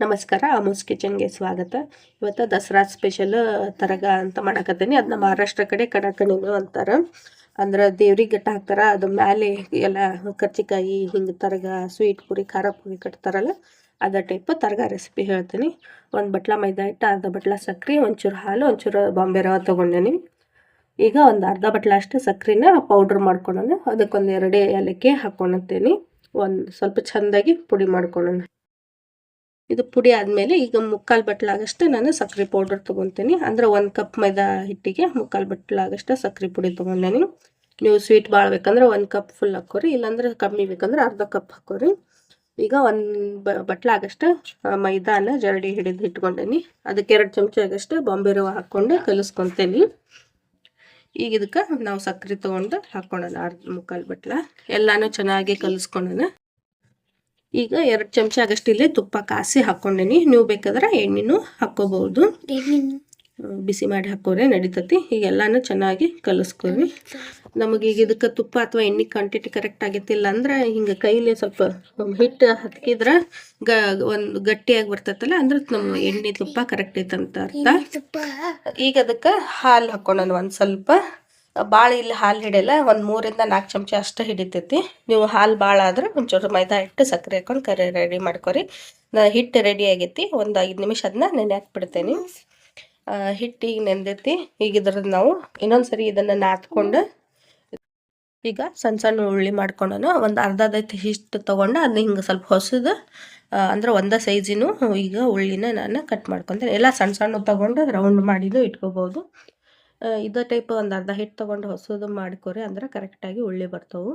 ನಮಸ್ಕಾರ, ಅಮೋಸ್ ಕಿಚನ್ಗೆ ಸ್ವಾಗತ. ಇವತ್ತು ದಸರಾ ಸ್ಪೆಷಲ್ ತರಗ ಅಂತ ಮಾಡಕತ್ತೀನಿ. ಅದನ್ನ ಮಹಾರಾಷ್ಟ್ರ ಕಡೆ ಕಡಕಣಿನು ಅಂತಾರೆ. ಅಂದ್ರೆ ದೇವ್ರಿಗೆ ಗಟ್ಟ ಹಾಕ್ತಾರ. ಅದು ಮ್ಯಾಲೆ ಎಲ್ಲ ಕರ್ಚಿಕಾಯಿ, ಹಿಂಗೆ ತರಗ ಸ್ವೀಟ್ ಪುರಿ, ಖಾರ ಪುರಿ ಕಟ್ತಾರಲ್ಲ, ಅದ ಟೈಪ್ ತರಗ ರೆಸಿಪಿ ಹೇಳ್ತೀನಿ. ಒಂದು ಬಟ್ಲ ಮೈದಾ ಹಿಟ್ಟು, ಅರ್ಧ ಬಟ್ಲ ಸಕ್ರೆ, ಒಂಚೂರು ಹಾಲು, ಒಂಚೂರು ಬಾಂಬೆ ರವೆ ತೊಗೊಂಡೇನಿ. ಈಗ ಒಂದು ಅರ್ಧ ಬಟ್ಲ ಅಷ್ಟು ಸಕ್ರೆನ ಪೌಡ್ರ್ ಮಾಡ್ಕೊಳೋಣ. ಅದಕ್ಕೊಂದು ಎರಡೇ ಏಲಕ್ಕಿ ಹಾಕ್ಕೊಳತ್ತೇನೆ ಒಂದು ಸ್ವಲ್ಪ ಚೆಂದಾಗಿ ಪುಡಿ ಮಾಡ್ಕೊಳ್ಳೋಣ ಇದು ಪುಡಿ ಆದಮೇಲೆ ಈಗ ಮುಕ್ಕಾಲು ಬಟ್ಲಾಗಷ್ಟು ನಾನು ಸಕ್ಕರೆ ಪೌಡರ್ ತೊಗೊತೀನಿ. ಅಂದ್ರೆ ಒಂದು ಕಪ್ ಮೈದಾ ಹಿಟ್ಟಿಗೆ ಮುಕ್ಕಾಲು ಬಟ್ಲಾಗಷ್ಟು ಸಕ್ಕರೆ ಪುಡಿ ತೊಗೊಂಡೇನಿ ನೀವು ಸ್ವೀಟ್ ಭಾಳ ಬೇಕಂದ್ರೆ ಒಂದು ಕಪ್ ಫುಲ್ ಹಾಕೋರಿ. ಇಲ್ಲಾಂದ್ರೆ ಕಮ್ಮಿ ಬೇಕಂದ್ರೆ ಅರ್ಧ ಕಪ್ ಹಾಕೋರಿ. ಈಗ ಒಂದು ಬಟ್ಲಾಗಷ್ಟು ಮೈದಾನ ಜರಡಿ ಹಿಡಿದು ಇಟ್ಕೊಂಡೇನಿ. ಅದಕ್ಕೆ ಎರಡು ಚಮಚ ಆಗಷ್ಟು ಬಾಂಬೆ ರವೆ ಹಾಕ್ಕೊಂಡು ಕಲಿಸ್ಕೊತೇನಿ. ಈಗ ಇದಕ್ಕೆ ನಾವು ಸಕ್ಕರೆ ತೊಗೊಂಡು ಹಾಕ್ಕೊಳ್ಳೋಣ ಅರ್ಧ ಮುಕ್ಕಾಲು ಬಟ್ಲ. ಎಲ್ಲಾನು ಚೆನ್ನಾಗಿ ಕಲಿಸ್ಕೊಳ್ಳೋಣ ಈಗ ಎರಡು ಚಮಚ ಆಗಷ್ಟು ಇಲ್ಲೇ ತುಪ್ಪ ಕಾಸಿ ಹಾಕ್ಕೊಂಡೇನಿ. ನೀವು ಬೇಕಾದ್ರೆ ಎಣ್ಣೆನೂ ಹಾಕ್ಕೋಬಹುದು ಬಿಸಿ ಮಾಡಿ ಹಾಕೋರೆ ನಡೀತತಿ. ಈಗ ಎಲ್ಲಾನು ಚೆನ್ನಾಗಿ ಕಲಿಸ್ಕೊರಿ. ನಮಗೆ ಈಗ ಇದಕ್ಕೆ ತುಪ್ಪ ಅಥವಾ ಎಣ್ಣೆ ಕ್ವಾಂಟಿಟಿ ಕರೆಕ್ಟ್ ಆಗೈತಿಲ್ಲ ಅಂದ್ರೆ ಹಿಂಗೆ ಕೈಲಿ ಸ್ವಲ್ಪ ಹಿಟ್ಟು ಹಾಕಿದ್ರೆ ಗ ಒಂದು ಗಟ್ಟಿಯಾಗಿ ಬರ್ತೈತಲ್ಲ ಅಂದ್ರೆ ನಮ್ಮ ಎಣ್ಣೆ ತುಪ್ಪ ಕರೆಕ್ಟ್ ಐತಂತ ಅರ್ಥ. ಈಗ ಅದಕ್ಕೆ ಹಾಲು ಹಾಕೋಣ ಒಂದು ಸ್ವಲ್ಪ. ಭಾಳ ಇಲ್ಲಿ ಹಾಲು ಹಿಡಿಯಲ್ಲ, ಒಂದು ಮೂರಿಂದ ನಾಲ್ಕು ಚಮಚ ಅಷ್ಟು ಹಿಡಿತೈತಿ. ನೀವು ಹಾಲು ಭಾಳ ಆದ್ರೆ ಒಂಚೂರು ಮೈದಾ ಹಿಟ್ಟು, ಸಕ್ಕರೆ ಹಾಕೊಂಡು ಕರಿ ರೆಡಿ ಮಾಡ್ಕೊರಿ. ನಾ ಹಿಟ್ಟು ರೆಡಿ ಆಗೈತಿ, ಒಂದು ಐದು ನಿಮಿಷ ಅದನ್ನ ನೆನೆ ಹಾಕ್ಬಿಡ್ತೇನೆ. ಈಗ ನೆಂದೈತಿ, ಈಗ ಇದ್ರದ್ದು ನಾವು ಇನ್ನೊಂದು ಸರಿ ಇದನ್ನು ನಾದ್ಕೊಂಡು ಈಗ ಸಣ್ಣ ಸಣ್ಣ ಉಳ್ಳಿ ಮಾಡ್ಕೊಂಡು ಒಂದು ಅರ್ಧದೈತಿ ಹಿಟ್ಟು ತೊಗೊಂಡು ಅದನ್ನ ಹಿಂಗೆ ಸ್ವಲ್ಪ ಹೊಸದು ಅಂದ್ರೆ ಒಂದೇ ಸೈಜಿನೂ ಈಗ ಉಳ್ಳಿನ ನಾನು ಕಟ್ ಮಾಡ್ಕೊತೇನೆ. ಎಲ್ಲ ಸಣ್ಣ ಸಣ್ಣ ತಗೊಂಡು ರೌಂಡ್ ಮಾಡಿದ್ದು ಇಟ್ಕೋಬೋದು. ಇದೇ ಟೈಪ್ ಒಂದು ಅರ್ಧ ಹಿಟ್ಟು ತೊಗೊಂಡು ಹೊಸದು ಮಾಡ್ಕೊರಿ ಅಂದ್ರೆ ಕರೆಕ್ಟಾಗಿ ಉಳ್ಳಿ ಬರ್ತವೆ.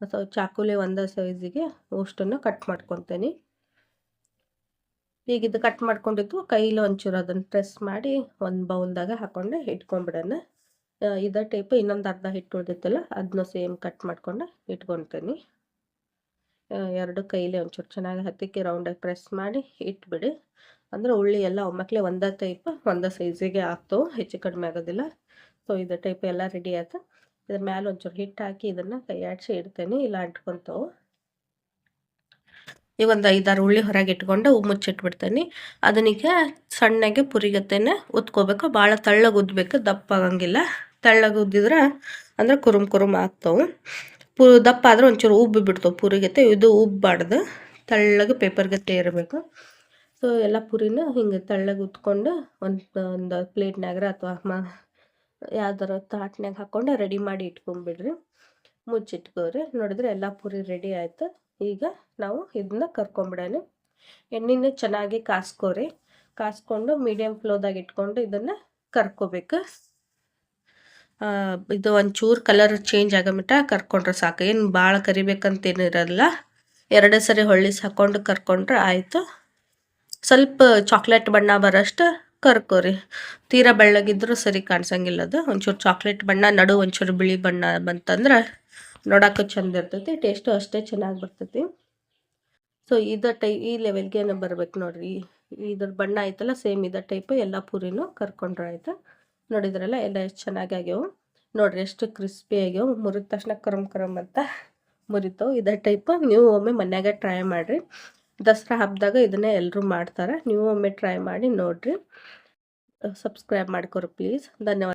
ಸೊ, ಚಾಕುಲಿ ಒಂದೇ ಸೈಜಿಗೆ ಅಷ್ಟನ್ನು ಕಟ್ ಮಾಡ್ಕೊತೀನಿ. ಈಗ ಇದು ಕಟ್ ಮಾಡ್ಕೊಂಡಿದ್ದು ಕೈಲಿ ಒಂಚೂರು ಅದನ್ನು ಪ್ರೆಸ್ ಮಾಡಿ ಒಂದು ಬೌಲ್ದಾಗ ಹಾಕ್ಕೊಂಡು ಇಟ್ಕೊಂಡ್ಬಿಡೋಣ ಇದೇ ಟೈಪ್ ಇನ್ನೊಂದು ಅರ್ಧ ಹಿಟ್ಟು ಉಳಿದಿತ್ತಲ್ಲ ಅದನ್ನ ಸೇಮ್ ಕಟ್ ಮಾಡ್ಕೊಂಡು ಇಟ್ಕೊತೀನಿ. ಎರಡು ಕೈಲಿ ಒಂಚೂರು ಚೆನ್ನಾಗಿ ಹತ್ತಿಕ್ಕೆ ರೌಂಡಾಗಿ ಪ್ರೆಸ್ ಮಾಡಿ ಇಟ್ಬಿಡಿ. ಅಂದ್ರೆ ಉಳ್ಳಿ ಎಲ್ಲ ಒಮ್ಮಕ್ಲೆ ಒಂದೇ ಟೈಪ್ ಒಂದೇ ಸೈಜಿಗೆ ಆಗ್ತವೆ, ಹೆಚ್ಚು ಕಡಿಮೆ ಆಗೋದಿಲ್ಲ. ಸೊ ಇದು ಟೈಪ್ ಎಲ್ಲ ರೆಡಿ ಆಯ್ತು. ಇದ್ರ ಮ್ಯಾಲೆ ಒಂಚೂರು ಹಿಟ್ಟು ಹಾಕಿ ಇದನ್ನು ಕೈ ಆಡಿಸಿ ಇಡ್ತೇನೆ, ಇಲ್ಲ ಅಂಟ್ಕೊತಾವೆ. ಈ ಒಂದು ಐದಾರು ಉಳ್ಳಿ ಹೊರಗೆ ಇಟ್ಕೊಂಡು ಮುಚ್ಚಿಟ್ಬಿಡ್ತೇನೆ. ಅದನ್ನಿಗೆ ಸಣ್ಣಗೆ ಪುರಿಗತ್ತೇನೆ ಉತ್ಕೋಬೇಕು. ಭಾಳ ತಳ್ಳಗೆ ಉದ್ಬೇಕು, ದಪ್ಪ ಆಗಂಗಿಲ್ಲ. ತಳ್ಳಗೆ ಉದ್ದಿದ್ರೆ ಅಂದ್ರೆ ಕುರುಮ್ ಕುರುಮ್ ಆಗ್ತಾವೆ. ಪು, ದಪ್ಪ ಆದ್ರೆ ಒಂಚೂರು ಉಬ್ಬಿ ಬಿಡ್ತಾವೆ ಪುರಿಗತ್ತೆ. ಇದು ಉಬ್ಬಾಡ್ದು, ತಳ್ಳಗೆ ಪೇಪರ್ ಗತ್ತೆ ಇರಬೇಕು. ಸೊ ಎಲ್ಲ ಪುರಿನ ಹಿಂಗೆ ತೆಳ್ಳಗೆ ಉತ್ಕೊಂಡು ಒಂದು ಒಂದು ಪ್ಲೇಟ್ನಾಗ್ರ ಅಥವಾ ಮ, ಯಾವ್ದಾರ ತಾಟ್ನಾಗ ಹಾಕ್ಕೊಂಡು ರೆಡಿ ಮಾಡಿ ಇಟ್ಕೊಂಬಿಡ್ರಿ. ಮುಚ್ಚಿಟ್ಕೋರಿ. ನೋಡಿದ್ರೆ ಎಲ್ಲ ಪುರಿ ರೆಡಿ ಆಯಿತು. ಈಗ ನಾವು ಇದನ್ನ ಕರ್ಕೊಂಬಿಡೋಣ. ಎಣ್ಣೆನ ಚೆನ್ನಾಗಿ ಕಾಸ್ಕೋರಿ. ಕಾಸ್ಕೊಂಡು ಮೀಡಿಯಮ್ ಫ್ಲೋದಾಗ ಇಟ್ಕೊಂಡು ಇದನ್ನು ಕರ್ಕೋಬೇಕು. ಇದು ಒಂಚೂರು ಕಲರ್ ಚೇಂಜ್ ಆಗೋ ಮಟ್ಟ ಕರ್ಕೊಂಡ್ರೆ ಸಾಕು. ಏನು ಭಾಳ ಕರಿಬೇಕಂತೇನಿರಲ್ಲ. ಎರಡು ಸರಿ ಹೊಳ್ಳಿಸಿ ಹಾಕ್ಕೊಂಡು ಕರ್ಕೊಂಡ್ರೆ ಆಯಿತು. ಸ್ವಲ್ಪ ಚಾಕ್ಲೇಟ್ ಬಣ್ಣ ಬರೋಷ್ಟು ಕರ್ಕೋರಿ. ತೀರಾ ಬೆಳ್ಳಗಿದ್ರೂ ಸರಿ ಕಾಣಿಸಂಗಿಲ್ಲ ಅದು ಒಂಚೂರು ಚಾಕ್ಲೇಟ್ ಬಣ್ಣ, ನಡು ಒಂಚೂರು ಬಿಳಿ ಬಣ್ಣ ಬಂತಂದ್ರೆ ನೋಡೋಕೆ ಚಂದ ಇರ್ತೈತಿ ಟೇಸ್ಟು ಅಷ್ಟೇ ಚೆನ್ನಾಗಿ ಬರ್ತೈತಿ. ಸೊ ಇದ ಟೈ, ಈ ಲೆವೆಲ್ಗೆ ಬರ್ಬೇಕು ನೋಡ್ರಿ. ಇದ್ರ ಬಣ್ಣ ಐತಲ್ಲ ಸೇಮ್ ಇದ ಟೈಪ್ ಎಲ್ಲ ಪೂರಿನೂ ಕರ್ಕೊಂಡ್ರೆ ಆಯ್ತು? ನೋಡಿದ್ರಲ್ಲ, ಎಲ್ಲ ಎಷ್ಟು ಚೆನ್ನಾಗಿ ಆಗ್ಯಾವು. ನೋಡ್ರಿ, ಎಷ್ಟು ಕ್ರಿಸ್ಪಿ ಆಗ್ಯಾವು. ಮುರಿದ ತಕ್ಷಣ ಕರಮ್ ಕರಮ್ ಅಂತ ಮುರಿತಾವೆ. ಇದೇ ಟೈಪ್ ನೀವು ಒಮ್ಮೆ ಮನ್ಯಾಗ ಟ್ರೈ ಮಾಡಿರಿ. ದಸರಾ ಹಬ್ಬದಾಗ ಇದನ್ನೇ ಎಲ್ಲರೂ ಮಾಡ್ತಾರೆ. ನೀವು ಒಮ್ಮೆ ಟ್ರೈ ಮಾಡಿ ನೋಡ್ರಿ. ಸಬ್ಸ್ಕ್ರೈಬ್ ಮಾಡ್ಕೊರಿ ಪ್ಲೀಸ್. ಧನ್ಯವಾದ.